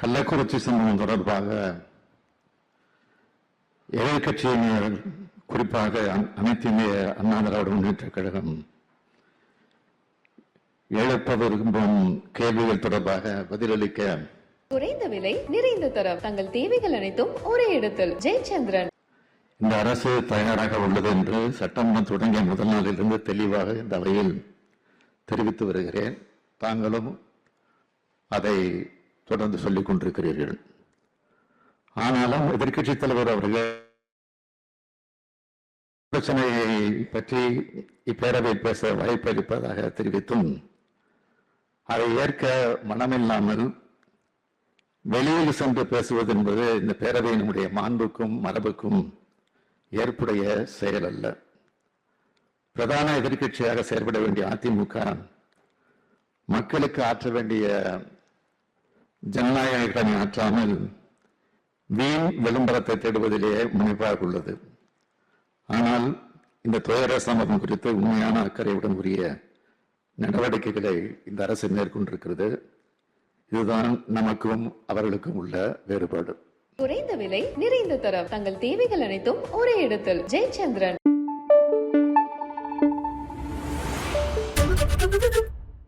கள்ளக்குறிச்சி சம்பவம் தொடர்பாக எதிர்கட்சியினர் குறிப்பாக அனைத்து இந்திய அண்ணா திராவிட முன்னேற்ற கழகம் எழுப்ப விரும்பும் கேள்விகள் தொடர்பாக பதிலளிக்க குறைந்த விலை நிறைந்த தரம் தங்கள் தேவைகள் அனைத்தும் ஒரே இடத்தில். ஜெயச்சந்திரன். இந்த அரசு தயாராக உள்ளது என்று சட்டமன்றம் தொடங்கிய முதல் நாளிலிருந்து தெளிவாக இந்த அவையில் தெரிவித்து வருகிறேன். தாங்களும் அதை தொடர்ந்து சொல்லிக் கொண்டிருக்கிறீர்கள். ஆனாலும் எதிர்கட்சித் தலைவர் அவர்கள் பிரச்சனையை பற்றி இப்பேரவையில் பேச வாய்ப்பளிப்பதாக தெரிவித்தும் அதை ஏற்க மனமில்லாமல் வெளியில் சென்று பேசுவது என்பது இந்த பேரவையினுடைய மாண்புக்கும் மரபுக்கும் ஏற்புடைய செயல் அல்ல. பிரதான எதிர்க்கட்சியாக செயல்பட வேண்டிய அதிமுக மக்களுக்கு ஆற்ற வேண்டிய ஜனநாயக பணியாற்றாமல் வீண் விளம்பரத்தை தேடுவதிலே முனைப்பாக உள்ளது. ஆனால் இந்த துயர சமரம் குறித்து உண்மையான அக்கறையுடன் உரிய நடவடிக்கைகளை இந்த அரசு மேற்கொண்டிருக்கிறது. இதுதான் நமக்கும் அவர்களுக்கும் உள்ள வேறுபாடு. குறைந்த விலை நிறைந்த தரம். தங்கள் தேவைகள் அனைத்தும் ஒரே இடத்தில். ஜெயச்சந்திரன்.